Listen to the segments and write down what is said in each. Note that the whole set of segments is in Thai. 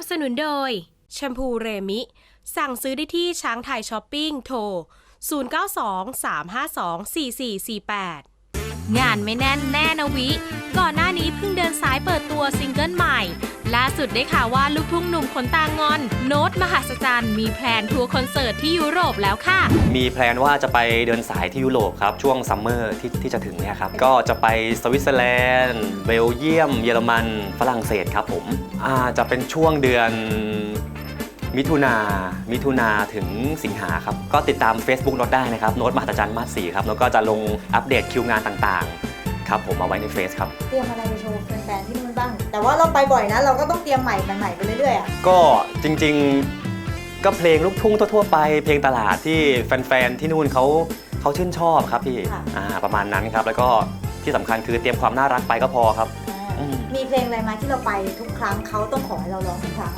นับสนุนโดยแชมพูเรมิ สั่งซื้อได้ที่ช้างไทยช้อปปิ้งโทร 0923524448 งานไม่แน่นแน่นะวิ ก่อนหน้านี้เพิ่งเดินสายเปิดตัวซิงเกิลใหม่ ล่าสุดได้ข่าวว่าลูกทุ่งหนุ่มขนตางอน โน้ตมหัศจรรย์มีแพลนทัวร์คอนเสิร์ตที่ยุโรปแล้วค่ะ มีแพลนว่าจะไปเดินสายที่ยุโรปครับ ช่วงซัมเมอร์ที่ที่จะถึงเนี่ยครับ ก็จะไปสวิตเซอร์แลนด์เบลเยียม เยอรมันฝรั่งเศสครับผมอ่าจะเป็นช่วงเดือน มิถุนามิถุนาถึงสิงหาครับ ก็ติดตาม Facebook โน้ตได้นะครับ โน้ตมหัศจรรย์มาสสีครับ แล้วก็จะลงอัปเดตคิวงานต่างๆ ครับ ผมเอาไว้ในเฟซครับ เตรียมอะไรไปโชว์แฟนๆที่นู่นบ้าง แต่ว่าเราไปบ่อยนะ เราก็ต้องเตรียมใหม่ใหม่ๆไปเรื่อยๆอะ ก็จริงๆ ก็เพลงลูกทุ่งทั่วๆไป เพลงตลาดที่แฟนๆที่นู่นเขาเขาชื่นชอบครับพี่ค่ะ อ่าประมาณนั้นครับ แล้วก็ที่สำคัญคือเตรียมความน่ารักไปก็พอครับ อืม มีเพลงอะไรมาที่เราไปทุกครั้งเขาต้องขอให้เราร้องทุกครั้ง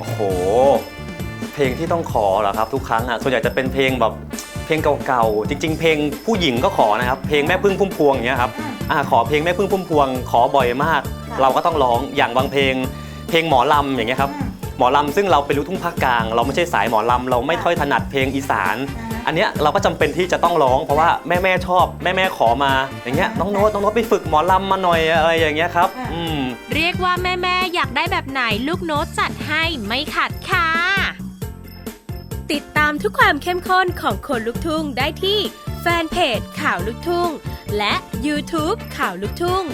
โอ้โห เพลงที่ต้องขอเหรอครับ ทุกครั้งอะส่วนใหญ่จะเป็นเพลงแบบเพลงเก่าๆจริง ๆ เพลงผู้หญิงก็ขอนะครับเพลงแม่พึ่งพุ่มพวงอย่างเงี้ยครับอืมอ่าขอเพลงแม่พึ่งพุ่มพวง ขอบ่อยมากค่ะเราก็ต้องร้องอย่างบางเพลง เพลงหมอลำอย่างเงี้ยครับอืมหมอลำซึ่งเราเป็นลูกทุ่งภาคกลาง เราไม่ใช่สายหมอลำเราไม่ค่อยถนัดเพลงอีสาน อ่าฮะ อันเนี้ยเราก็จำเป็นที่จะต้องร้อง เพราะว่าแม่แม่ๆชอบแม่แม่ๆขอมาอย่างเงี้ยน้องโน้ตน้องโน้ตไปฝึกหมอลำมาหน่อยอะไรอย่างเงี้ยครับอ่าอืม เรียกว่าแม่ ๆ อยากได้แบบไหนลูกโน้ตจัดให้ไม่ขัดค่ะ ติดตามทุกความเข้มข้นของคนลุกทุ่งได้ที่แฟนเพจข่าวลุกทุ่ง และ YouTube ข่าวลุกทุ่ง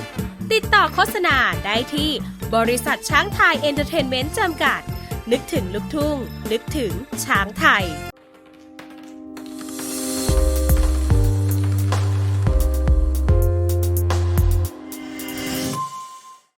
ติดต่อโฆษณาได้ที่บริษัทช้างไทยเอนเตอร์เทนเมนต์จำกัด นึกถึงลุกทุ่ง นึกถึงช้างไทย